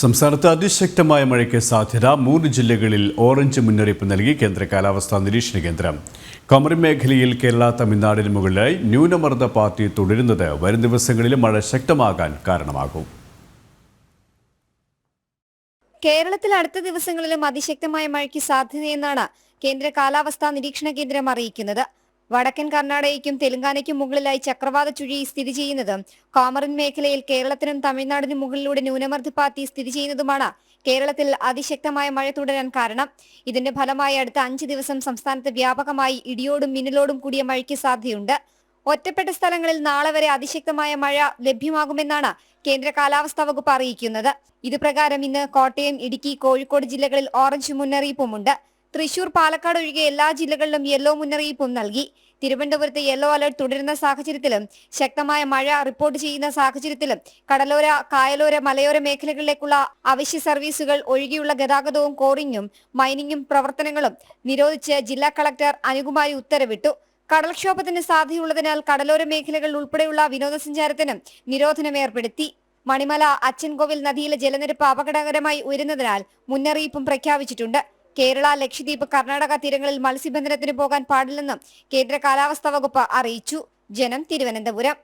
സംസ്ഥാനത്ത് അതിശക്തമായ മഴയ്ക്ക് സാധ്യത മൂന്ന് ജില്ലകളിൽ ഓറഞ്ച് മുന്നറിയിപ്പ് നൽകി കേന്ദ്ര കാലാവസ്ഥാ നിരീക്ഷണ കേന്ദ്രം. കമറി മേഖലയിൽ കേരള തമിഴ്നാടിന് മുകളിലായി ന്യൂനമർദ്ദ പാർട്ടി തുടരുന്നത് വരും ദിവസങ്ങളിൽ മഴ ശക്തമാകാൻ കാരണമാകും. കേരളത്തിൽ അടുത്ത ദിവസങ്ങളിലും അതിശക്തമായ മഴയ്ക്ക് സാധ്യതയെന്നാണ് കേന്ദ്ര കാലാവസ്ഥാ നിരീക്ഷണ കേന്ദ്രം അറിയിക്കുന്നത്. വടക്കൻ കർണാടകയ്ക്കും തെലങ്കാനയ്ക്കും മുകളിലായി ചക്രവാത ചുഴി സ്ഥിതി ചെയ്യുന്നതും. കോമറൻ മേഖലയിൽ കേരളത്തിനും തമിഴ്നാടിനും മുകളിലൂടെ ന്യൂനമർദ്ദപാത്തി സ്ഥിതി ചെയ്യുന്നതുമാണ് കേരളത്തിൽ അതിശക്തമായ മഴ തുടരാൻ കാരണം. ഇതിന്റെ ഫലമായി അടുത്ത അഞ്ച് ദിവസം സംസ്ഥാനത്ത് വ്യാപകമായി ഇടിയോടും മിന്നലോടും കൂടിയ മഴയ്ക്ക് സാധ്യതയുണ്ട്. ഒറ്റപ്പെട്ട സ്ഥലങ്ങളിൽ നാളെ വരെ അതിശക്തമായ മഴ ലഭ്യമാകുമെന്നാണ് കേന്ദ്ര കാലാവസ്ഥാ വകുപ്പ് അറിയിക്കുന്നത്. ഇതുപ്രകാരം ഇന്ന് കോട്ടയം ഇടുക്കി കോഴിക്കോട് ജില്ലകളിൽ ഓറഞ്ച് മുന്നറിയിപ്പുമുണ്ട്. തൃശൂർ പാലക്കാട് ഒഴികെ എല്ലാ ജില്ലകളിലും യെല്ലോ മുന്നറിയിപ്പും നൽകി. തിരുവനന്തപുരത്ത് യെല്ലോ അലർട്ട് തുടരുന്ന സാഹചര്യത്തിലും ശക്തമായ മഴ റിപ്പോർട്ട് ചെയ്യുന്ന സാഹചര്യത്തിലും കടലോര കായലോര മലയോര മേഖലകളിലേക്കുള്ള അവശ്യ സർവീസുകൾ ഒഴികെയുള്ള ഗതാഗതവും കോറിങ്ങും മൈനിങ്ങും പ്രവർത്തനങ്ങളും നിരോധിച്ച് ജില്ലാ കളക്ടർ അനുകുമാരി ഉത്തരവിട്ടു. കടൽക്ഷോഭത്തിന് സാധ്യതയുള്ളതിനാൽ കടലോര മേഖലകൾ ഉൾപ്പെടെയുള്ള വിനോദസഞ്ചാരത്തിനും നിരോധനം ഏർപ്പെടുത്തി. മണിമല അച്ചൻകോവിൽ നദിയിലെ ജലനിരപ്പ് അപകടകരമായി ഉയരുന്നതിനാൽ മുന്നറിയിപ്പും പ്രഖ്യാപിച്ചിട്ടുണ്ട്. കേരള ലക്ഷദ്വീപ് കർണാടക തീരങ്ങളിൽ മത്സ്യബന്ധനത്തിന് പോകാൻ പാടില്ലെന്നും കേന്ദ്ര കാലാവസ്ഥാ വകുപ്പ് അറിയിച്ചു. ജനം തിരുവനന്തപുരം.